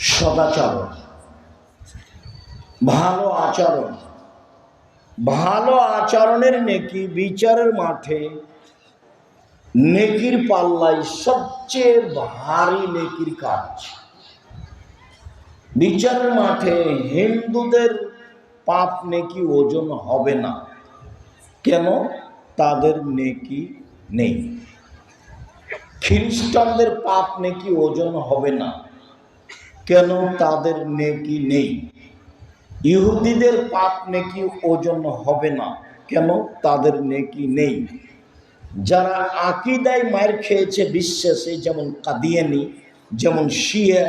সদাচরণ। ভালো আচরণ। ভালো আচরণের নেকি বিচারের মাঠে নেকির পাল্লায় সবচেয়ে ভারী নেকির কাজ। বিচারের মাঠে হিন্দুদের পাপ নেকি ওজন হবে না। কেন? তাদের নেকি নেই। খ্রিস্টানদের পাপ নেকি ওজন হবে না। কেন তাদের নেকি নেই? ইহুদিদের পাপ নেকি ওজন হবে না। কেন তাদের নেকি নেই? যারা আকিদায় মায়ের খেয়েছে বিশ্বাসে যেমন কাদিয়ানি, যেমন শিয়া,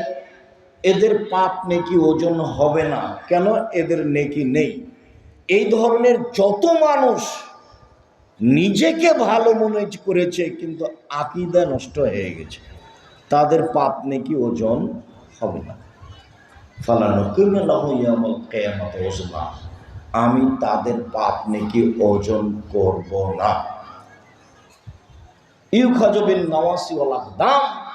এদের পাপ নেকি ওজন হবে না। কেন এদের নেকি নেই? এই ধরনের যত মানুষ নিজেকে ভালো মনে করেছে, কিন্তু আকিদা নষ্ট হয়ে গেছে। তাদের পাপ নেকি ওজন হবে না। ফালানুকিমাল আমি তাদের পাপ নেকি ওজন করব না। ইউখাজবিন নওয়াসি দাম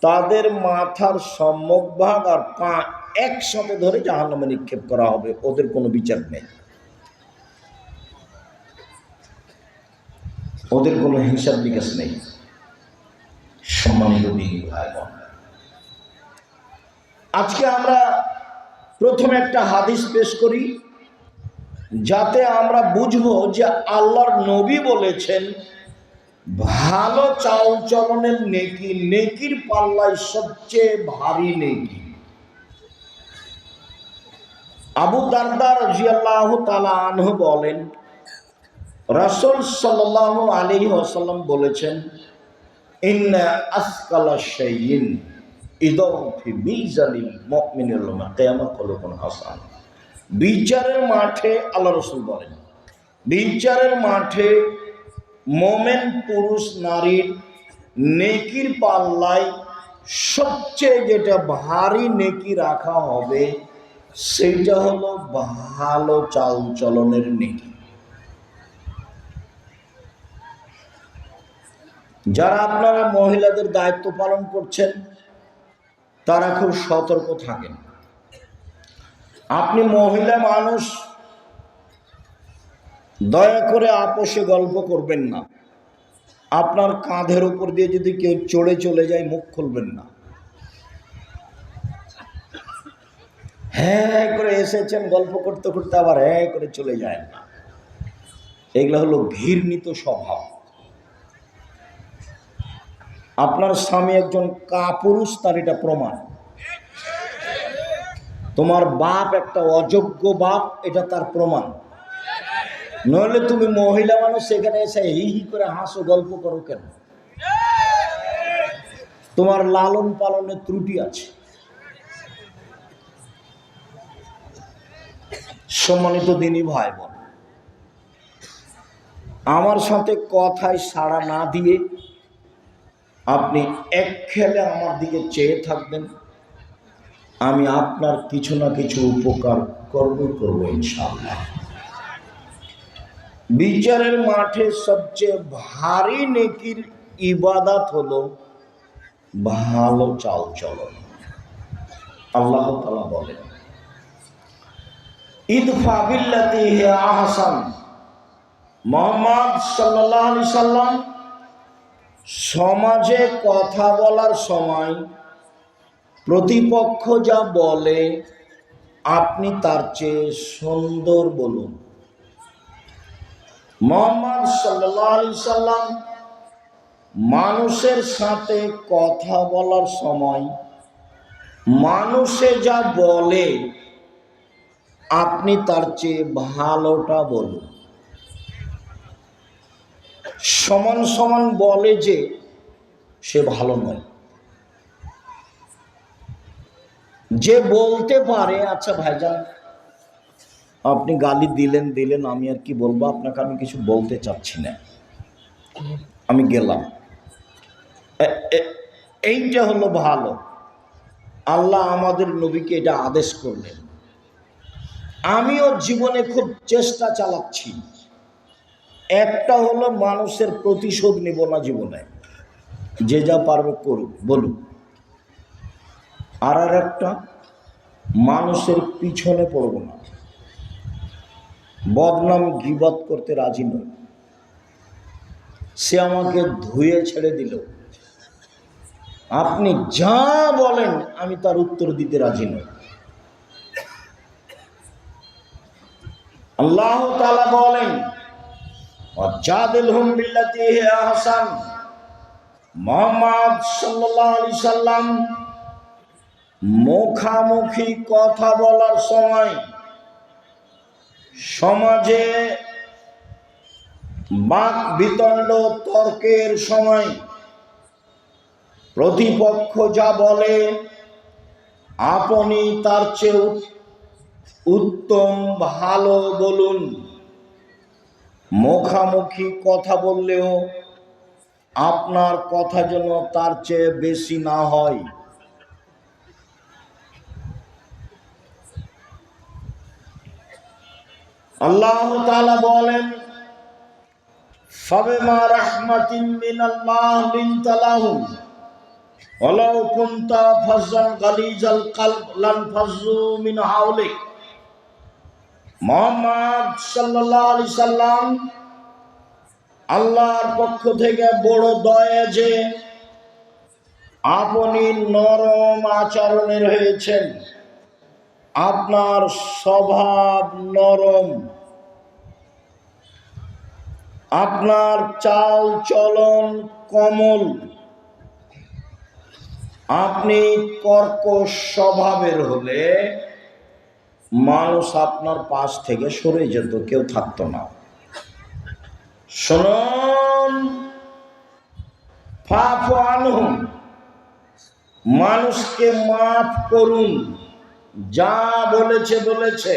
তাদের মাথার সম্মুখভাগ আর পা একসাথে ধরে জাহান্নামে নিক্ষেপ করা হবে। ওদের কোনো বিচার নেই। ওদের কোনো হিসাব নিকাশ নেই। সম্মানিত ভাই আজকে আমরা প্রথমে একটা হাদিস পেশ করি, যাতে আমরা বুঝব যে আল্লাহর নবী বলেছেন, ভালো চাল চলনের নেকি, নেকির পাল্লায় সবচেয়ে ভারী নেকি। আবু দারদার জিয়াল্লাহ তালা আনহু বলেন, রাসূল সাল্লাল্লাহু আলাইহি ওয়াসাল্লাম বলেছেন, ইন্না আসকালা হাসান। বিচারের মাঠে আল্লাহ রসুল বলেন, বিচারের মাঠে মোমেন পুরুষ নারীর নেকির পাল্লায় সবচেয়ে যেটা ভারী নেকি রাখা হবে সেইটা হলো ভালো চাল চলনের নেকি। যারা আপনারা মহিলাদের দায়িত্ব পালন করছেন তারা খুব সতর্ক থাকেন। আপনি মহিলা মানুষ, দয়া করে আপোষে গল্প করবেন না। আপনার কাঁধের উপর দিয়ে যদি কেউ চড়ে চলে যায়, মুখ খুলবেন না। হ্যাঁ করে এসেছেন, গল্প করতে করতে আবার হ্যাঁ করে চলে যায় না। এগুলো হলো ঘৃণিত স্বভাব। আপনার স্বামী একজন কাপুরুষ, তার এটা প্রমাণ। তোমার বাপ একটা অযোগ্য বাপ, এটা তার প্রমাণ। নইলে তুমি মহিলা মানুষ, এখানে এসে হি হি করে হাসো, গল্প করো কেন? তোমার লালন পালনের ত্রুটি আছে। সম্মানিত দিনই ভাই বোন আমার সাথে কথায় সাড়া না দিয়ে আপনি এক খেলে আমার দিকে চেয়ে থাকবেন। আমি আপনার কিছু না কিছু উপকার করব করব ইনশাআল্লাহ। বিচারের মাঠে সবচেয়ে ভারী নেকির ইবাদাত হলো ভালো চাল চলন আল্লাহ তালা বলেন ঈদ ফাবিল্লাতি হে আহসান। মোহাম্মদ সাল্লাহ আলি সাল্লাম সমাজে কথা বলার সময় প্রতিপক্ষ যা বলে, আপনি তার চেয়ে সুন্দর বলুন। মোহাম্মদ সাল্লাহ আলি সাল্লাম মানুষের সাথে কথা বলার সময় মানুষে যা বলে, আপনি তার চেয়ে ভালোটা বলুন। সমান সমান বলে যে সে ভালো নয়। যে বলতে পারে আচ্ছা ভাইজান, আপনি গালি দিলেন দিলেন, আমি আর কি বলব? আপনাকে আমি কিছু বলতে চাচ্ছি না। আমি গেলাম। এইটা হলো ভালো। আল্লাহ আমাদের নবীকে এটা আদেশ করলেন। আমিও জীবনে খুব চেষ্টা চালাচ্ছি। একটা হলো মানুষের প্রতিশোধ নিব না জীবনে। যে যা পারবে করুক, বলুক। আর আর একটা, মানুষের পিছনে পড়ব না। বদনাম গিবত করতে রাজি নয় সে আমাকে ধুয়ে ছেড়ে দিল। আপনি যা বলেন, আমি তার উত্তর দিতে রাজি নই। আল্লাহ তাআলা বলেন আহসান মোহাম্মদ আলাইহি সাল্লাম মুখামুখি কথা বলার সময় সমাজে বাক বিতণ্ড তর্কের সময় প্রতিপক্ষ যা বলে, আপনি তার চেয়ে উত্তম ভালো বলুন। মুখামুখি কথা বললেও আপনার কথা যেন তার চেয়ে বেশি না হয়। আল্লাহ বলেন, ফাবিমা রাহমাতিন মিনাল্লাহ লিনতা লাহুম ওয়ালাউ কুনতা ফাজ্জান গালিজাল কলব, লান ফাজ্জু মিন হাওলিক। মুহাম্মদ আলাইহি সাল্লাম আল্লাহর পক্ষ থেকে বড় দয়া যে আপনি নরম আচরণের হয়েছেন আপনার স্বভাব নরম, আপনার চাল চলন কমল, আপনি কর্কশ স্বভাবের হলে মানুষ আপনার পাশ থেকে সরে যেত, কেউ থাকতো না। শুনুন মানুষকে মাফ করুন, যা বলেছে বলেছে।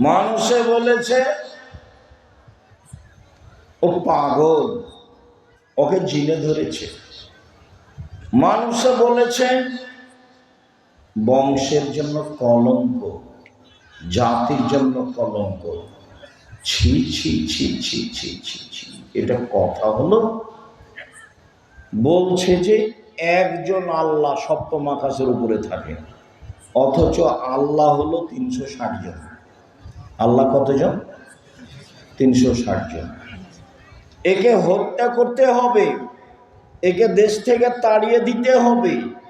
মানুষে বলেছে, ও পাগল, ওকে জিনে ধরেছে। মানুষে বলেছে বংশের জন্য কলঙ্ক, জাতির জন্য কলঙ্ক। ছি ছি ছি ছি ছি ছি ছি। এটা কথা হলো, বলছে যে একজন আল্লাহ সপ্তম আকাশের উপরে থাকে অথচ আল্লাহ হলো তিনশো ষাট জন। আল্লাহ কতজন? তিনশো ষাট জন। একে হত্যা করতে হবে, একে দেশ থেকে তাড়িয়ে দিতে হবে।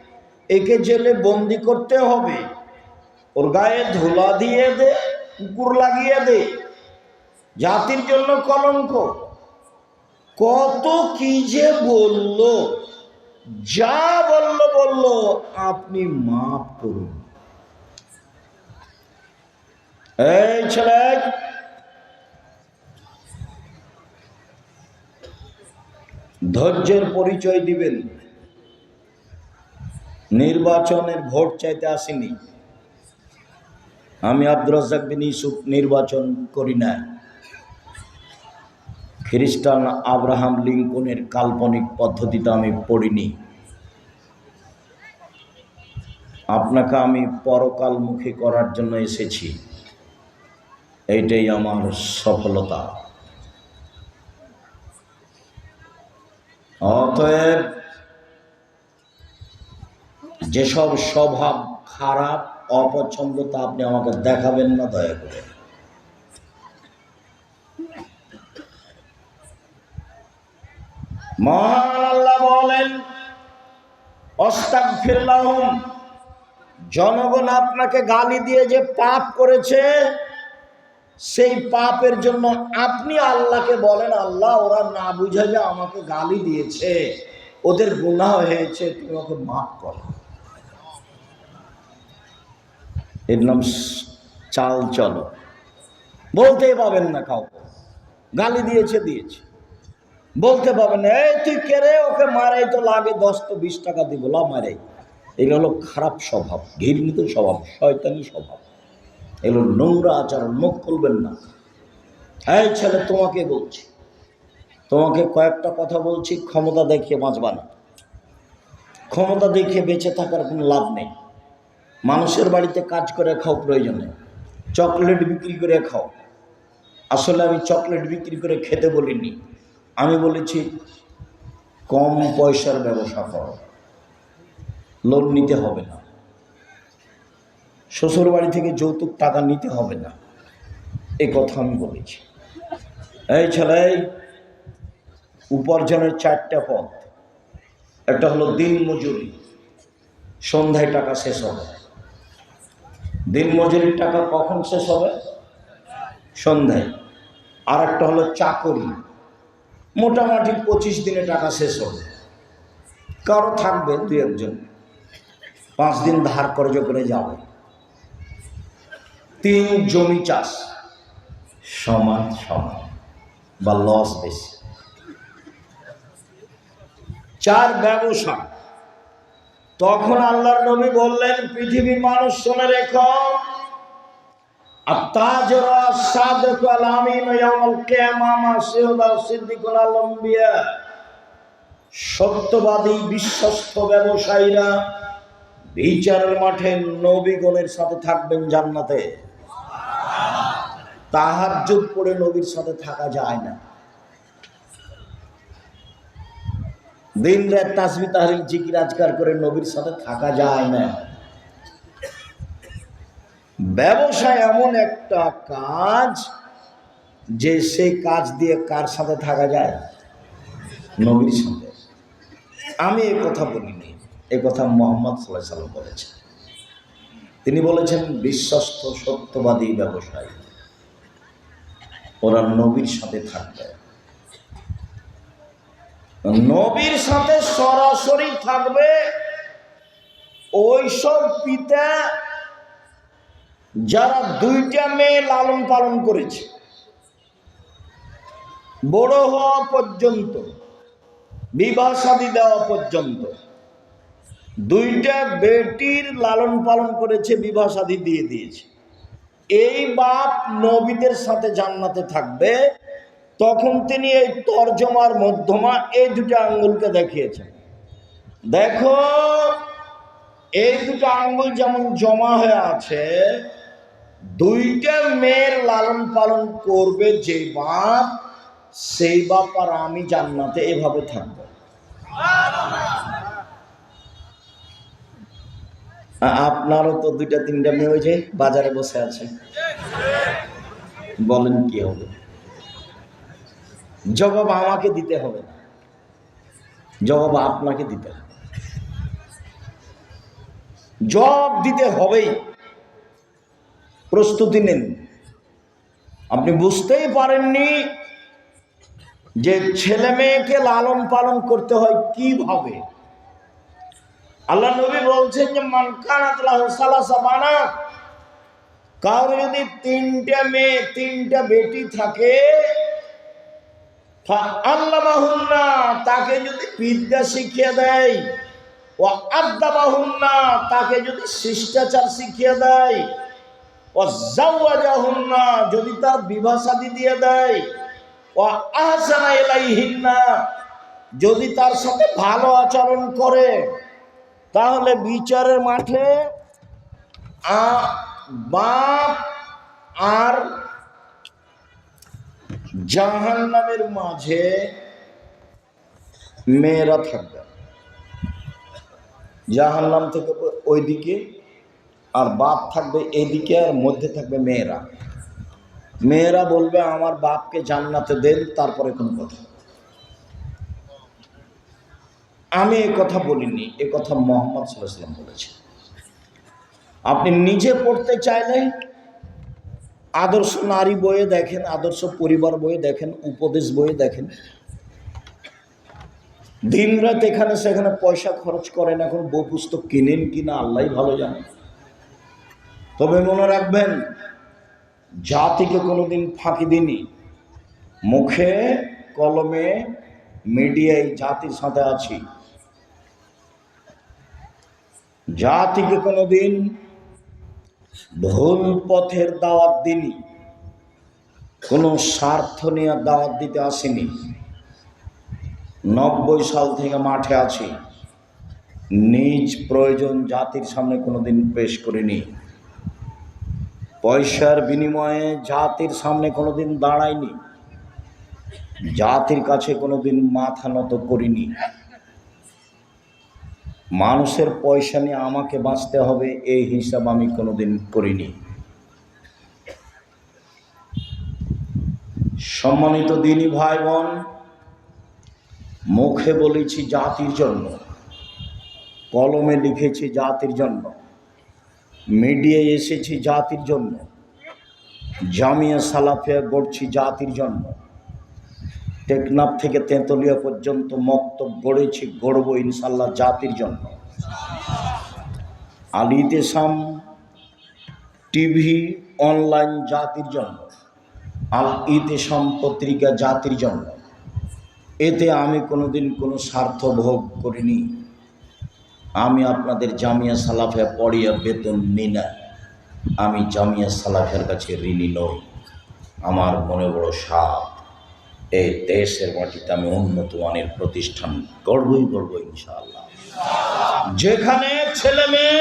একে জেলে বন্দি করতে হবে। ওর গায়ে ধুলা দিয়ে দে, কুকুর লাগিয়ে দে। জাতির জন্য কলঙ্ক। কত কি যে বলল, যা বলল বলল, আপনি মাফ করুন। এই ছেলে, ধৈর্যের পরিচয় দিবেন। নির্বাচনের ভোট চাইতে আসেনি। আমি আব্দুর রাজ্জাক বিন নির্বাচন করি না খ্রিস্টান আব্রাহাম লিঙ্কনের কাল্পনিক পদ্ধতিতে আমি পড়িনি। আপনাকে আমি পরকালমুখী করার জন্য এসেছি। এইটাই আমার সফলতা। অতএব যেসব স্বভাব খারাপ, অপছন্দ তা আপনি আমাকে দেখাবেন না, দয়া করে। আল্লাহ বলেন জনগণ আপনাকে গালি দিয়ে যে পাপ করেছে, সেই পাপের জন্য আপনি আল্লাহকে বলেন, আল্লাহ, ওরা না বুঝে যে আমাকে গালি দিয়েছে। ওদের গুনাহ হয়েছে, তুমি ওকে মাফ করো। এর নাম চাল চলো। বলতেই পাবেন না কাউকে। গালি দিয়েছে দিয়েছে। বলতে পাবেন না, এই তুই কে রে? ওকে মারাই তো লাগে, দশ তো বিশ টাকা দিব লা মারাই। এগুলো হলো খারাপ স্বভাব, ঘৃণিত স্বভাব, শয়তানি স্বভাব। এগুলো নোংরা আচরণ, মুখ খুলবেন না। এই ছেলে, তোমাকে বলছি, তোমাকে কয়েকটা কথা বলছি, ক্ষমতা দেখিয়ে বাঁচবা না। ক্ষমতা দেখিয়ে বেঁচে থাকার কোনো লাভ নেই। মানুষের বাড়িতে কাজ করে খাও প্রয়োজনে। চকলেট বিক্রি করে খাও। আসলে আমি চকলেট বিক্রি করে খেতে বলিনি। আমি বলেছি, কম পয়সার ব্যবসা করো। লোন নিতে হবে না। শ্বশুর বাড়ি থেকে যৌতুক টাকা নিতে হবে না। এ কথা আমি বলেছি। এই ছেলে, উপার্জনের চারটা পথ। একটা হলো দিন মজুরি সন্ধ্যায় টাকা শেষ হবে। দিন মজুরির টাকা কখন শেষ হবে? সন্ধ্যায়। আর একটা হলো চাকরি। মোটামুটি পঁচিশ দিনে টাকা শেষ হবে। কারও থাকবে দুই একজন। পাঁচ দিন ধার কর্য করে যাবে। তিন জমি চাষ। সমান সমান বা লস বেশি। চার ব্যবসা। তখন আল্লাহর নবী বললেন, পৃথিবীর মানুষ শুনে রেখো। সত্যবাদী, বিশ্বস্ত ব্যবসায়ীরা বিচারের মাঠে নবীগণের সাথে থাকবেন জান্নাতে। তাহাজ্জুদ করে নবীর সাথে থাকা যায় না। দিন রাত তাসবি, তাহলিল, জিকির, আজকার করে নবীর সাথে থাকা যায় না। ব্যবসা এমন একটা কাজ যে সেই কাজ দিয়ে কার সাথে থাকা যায়? নবীর সাথে। আমি এ কথা বলিনি, এ কথা মোহাম্মদ সাল্লাহ সাল্লাম বলেছেন। তিনি বলেছেন, বিশ্বস্ত সত্যবাদী ব্যবসায়ী, ওরা নবীর সাথে থাকবে। নবীর সাথে সরাসরি থাকবে ওইসব পিতা যারা দুইটা মেয়ে লালন পালন করেছে। বড় হওয়া পর্যন্ত, বিবাহ শাদী দেওয়া পর্যন্ত, দুইটা বেটির লালন পালন করেছে, বিবাহ শাদী দিয়ে দিয়েছে। এই বাপ নবীদের সাথে জান্নাতে থাকবে। তখন তিনি এই তর্জমার মধ্যমা এই দুটো আঙ্গুলকে দেখিয়েছেন। দেখো, এই দুটো আঙ্গুল যেমন জমা হয়ে আছে, দুইটা মেয়ের লালন পালন করবে যে বাপ, সেই বাপ আর আমি জান্নাতে এভাবে থাকব। আপনারও তো দুইটা তিনটা মেয়ে ওই যে বাজারে বসে আছে। বলেন কি হবে? জবাব আমাকে দিতে হবে না। জবাব আপনাকে দিতে হবে। জবাব দিতে হবেই। প্রস্তুতি নেন। আপনি বুঝতেই পারেননি যে ছেলে মেয়েকে লালন পালন করতে হয় কীভাবে। আল্লাহ নবী বলছেন যে বানাত কারও যদি তিনটা মেয়ে, তিনটা বেটি থাকে তাকে যদি বিদ্যা শিখিয়ে দেয়। ও আদাবাহুন্না তাকে যদি শিষ্টাচার শিখিয়ে দেয়। ও জাওয়াজাহুন্না যদি তার বিবাহ দিয়ে দেয়। ও আহসানা ইলাইহিন্না, যদি তার সাথে ভালো আচরণ করে। তাহলে বিচারের মাঠে বাপ আর জাহান নামের মাঝে মেয়েরা থাকবে। জাহান নাম থেকে ওইদিকে আর বাপ থাকবে এদিকে আর মধ্যে থাকবে মেয়েরা। মেয়েরা বলবে, আমার বাপকে জান্নাতে দেন, তারপরে কোনো কথা আমি এ কথা বলিনি, এ কথা মোহাম্মদ সাল্লাম বলেছে আপনি নিজে পড়তে চাইলে আদর্শ নারী বইয়ে দেখেন, আদর্শ পরিবার বইয়ে দেখেন, উপদেশ বইয়ে দেখেন। দিন রাত এখানে সেখানে পয়সা খরচ করেন, এখন বই পুস্তক কিনেন কিনা আল্লাহ ভালো জানে। তবে মনে রাখবেন, জাতিকে কোনোদিন ফাঁকি দিনি মুখে, কলমে, মিডিয়ায় জাতির সাথে আছি। জাতিকে কোনোদিন ভুল পথের দাওয়াত দিনি। কোনো স্বার্থ নিয়ে দাওয়াত দিতে আসেনি। নব্বই সাল থেকে মাঠে আছি। নিজ প্রয়োজন জাতির সামনে কোনোদিন পেশ করিনি। পয়সার বিনিময়ে জাতির সামনে কোনো দিন দাঁড়াইনি। জাতির কাছে কোনোদিন মাথা নত করিনি। মানুষের পয়সা নিয়ে আমাকে বাঁচতে হবে, এই হিসাব আমি কোনোদিন করিনি। সম্মানিত দিনী ভাই বোন মুখে বলেছি জাতির জন্য, কলমে লিখেছি জাতির জন্য, মিডিয়ায় এসেছি জাতির জন্য, জামিয়া সালাফিয়া গড়ছি জাতির জন্য। টেকনাফ থেকে তেঁতুলিয়া পর্যন্ত মক্তব গড়েছি, গড়ব ইনশাল্লাহ জাতির জন্য। আলিতেসাম টিভি অনলাইন জাতির জন্য। আল ইতেসাম পত্রিকা জাতির জন্য। এতে আমি কোনোদিন কোনো স্বার্থ ভোগ করিনি। আমি আপনাদের জামিয়া সালাফে পড়িয়া বেতন নিই না। আমি জামিয়া সালাফের কাছে ঋণী নই। আমার মনে বড় সাপ। এই দেশের মাটিতে আমি উন্নত মানের প্রতিষ্ঠান গড়বই গড়ব ইনশাআল্লাহ। যেখানে ছেলে মেয়ে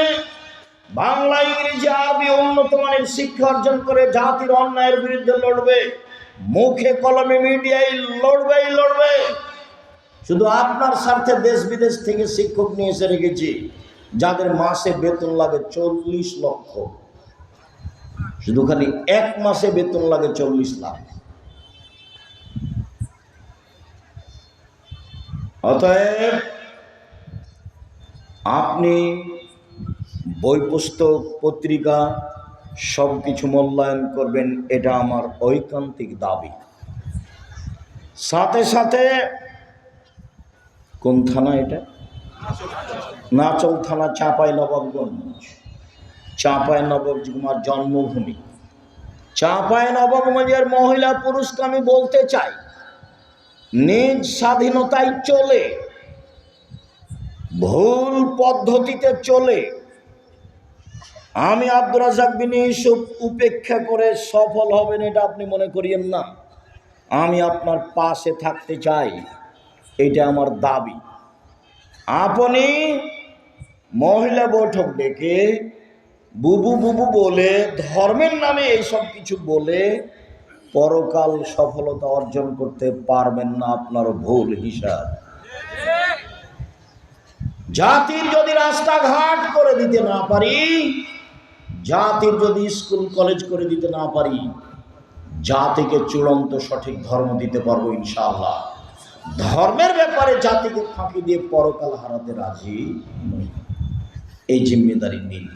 বাংলা, ইংরেজি, আরবি উন্নত মানের শিক্ষা অর্জন করে জাতির অন্যায়ের বিরুদ্ধে লড়বে, মুখে কলমে মিডিয়ায় লড়বেই লড়বে। শুধু আপনার স্বার্থে দেশ বিদেশ থেকে শিক্ষক নিয়ে এসে রেখেছি, যাদের মাসে বেতন লাগে চল্লিশ লক্ষ। শুধু খালি এক মাসে বেতন লাগে চল্লিশ লাখ। অতএব আপনি বই, পুস্তক, পত্রিকা সব কিছু মূল্যায়ন করবেন, এটা আমার ঐকান্তিক দাবি। সাথে সাথে, কোন থানা এটা? নাচল থানা, চাঁপাই নবাবগঞ্জ। চাঁপাই নবাবগঞ্জ আমার জন্মভূমি। চাঁপাই নবাবগঞ্জের মহিলা পুরুষকে আমি বলতে চাই নিজ স্বাধীনতায় চলে, ভুল পদ্ধতিতে চলে। আমি আব্দুর রাজাক বিন ইউসুফ উপেক্ষা করে সফল হবেন এটা আপনি মনে করিয়েন না। আমি আপনার পাশে থাকতে চাই, এটা আমার দাবি। আপনি মহিলা বৈঠক ডেকে বুবু বুবু বলে, ধর্মের নামে এইসব কিছু বলে পরকাল সফলতা অর্জন করতে পারবেন না আপনার ভুল হিসাব। জাতির যদি রাস্তাঘাট করে দিতে না পারি, জাতির যদি স্কুল, কলেজ করে দিতে না পারি, জাতিকে চূড়ান্ত সঠিক ধর্ম দিতে পারব ইনশাআল্লাহ। ধর্মের ব্যাপারে জাতিকে ফাঁকি দিয়ে পরকাল হারাতে রাজি এই জিম্মেদারি নিন।